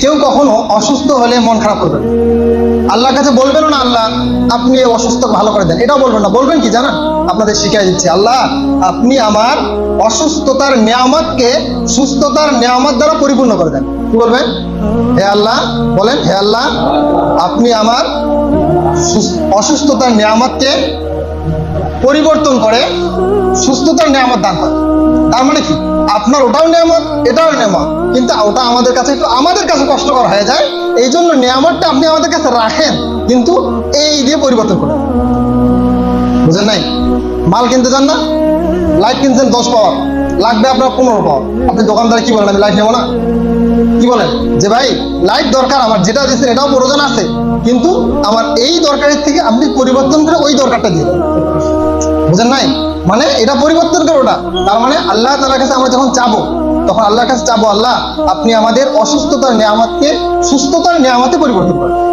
কেউ কখনো অসুস্থ হলে মন খারাপ করবেন আল্লাহর কাছে বলবেন না, আল্লাহ, আপনি অসুস্থ, ভালো করে দেন। এটাও বলবেন না। বলবেন কি, জানেন? আপনাদের শিখাই দিচ্ছি। আল্লাহ, আপনি আমার অসুস্থতার নিয়ামতকে সুস্থতার নিয়ামত দ্বারা পরিপূর্ণ করে দেন। কি বলবেন? হে আল্লাহ, বলেন, হে আল্লাহ, আপনি আমার সুস- অসুস্থতার নিয়ামতকে পরিবর্তন করে সুস্থতার নিয়ামত দান করে তার মানে কি? আপনার ওটাও নিয়ামত, এটাও নিয়ামত। কিন্তু ওটা আমাদের কাছে একটু আমাদের কাছে কষ্টকর হয়ে যায়। এই জন্য নিয়ামতটা আপনি আমাদের কাছে রাখেন, কিন্তু এই দিয়ে পরিবর্তন করেন। বুঝেন নাই? মাল কিনতে চান না? লাইট কিনছেন দশ পাওয়ার, লাগবে আপনার পনেরো পাওয়ার। আপনি দোকানদার কি বলেন, আমি লাইট নেব না? কি বলেন? যে ভাই, লাইট দরকার, আমার যেটা দিচ্ছেন এটাও প্রয়োজন আছে। কিন্তু আমার এই দরকারের থেকে আপনি পরিবর্তন করে ওই দরকারটা দিয়ে। বুঝেন নাই? মানে এটা পরিবর্তন করো না তার মানে আল্লাহ তালার কাছে আমরা যখন চাবো, তখন আল্লাহর কাছে চাবো, আল্লাহ আপনি আমাদের অসুস্থতার নিয়ামতকে সুস্থতার নিয়ামতে পরিবর্তন করেন।